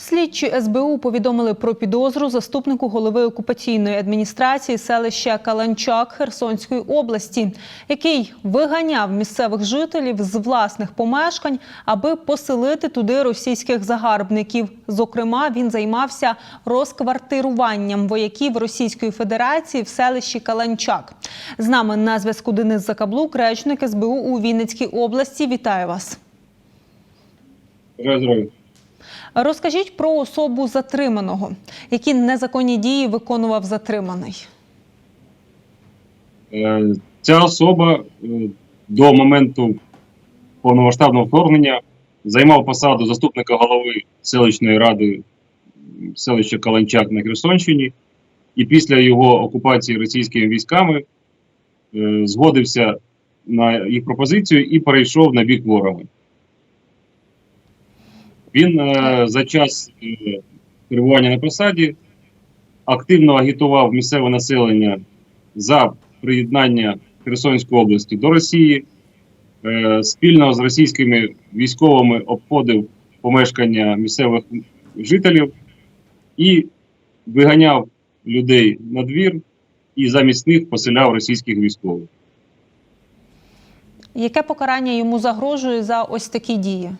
Слідчі СБУ повідомили про підозру заступнику голови окупаційної адміністрації селища Каланчак Херсонської області, який виганяв місцевих жителів з власних помешкань, аби поселити туди російських загарбників. Зокрема, він займався розквартируванням вояків Російської Федерації в селищі Каланчак. З нами на зв'язку Денис Закаблук, речник СБУ у Вінницькій області. Вітаю вас. Здоров'я. Розкажіть про особу затриманого, які незаконні дії виконував затриманий. Е, Ця особа е, до моменту повномасштабного вторгнення займав посаду заступника голови селищної ради селища Каланчак на Херсонщині, і після його окупації російськими військами е, згодився на їх пропозицію і перейшов на бік ворога. Він е, за час е, перебування на посаді активно агітував місцеве населення за приєднання Херсонської області до Росії, е, спільно з російськими військовими обходив помешкання місцевих жителів і виганяв людей на двір і замість них поселяв російських військових. Яке покарання йому загрожує за ось такі дії?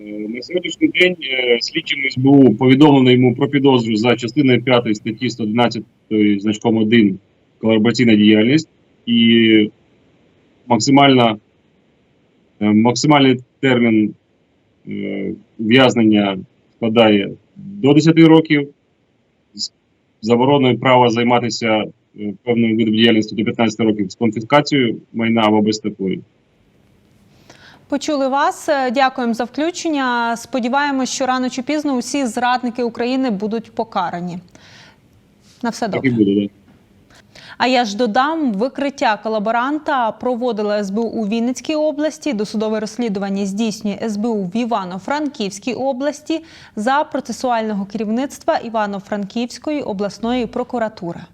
Е, На сьогоднішній день е, слідчим СБУ повідомлено йому про підозру за частиною 5 статті 111 значком 1 колабораційна діяльність і максимальна, е, максимальний термін ув'язнення складає до 10 років з забороною права займатися певним видом діяльності до 15 років з конфіскацією майна або без такої. Почули вас. Е, Дякуємо за включення. Сподіваємось, що рано чи пізно усі зрадники України будуть покарані. На все добре. А я ж додам, викриття колаборанта проводила СБУ у Вінницькій області. Досудове розслідування здійснює СБУ в Івано-Франківській області за процесуального керівництва Івано-Франківської обласної прокуратури.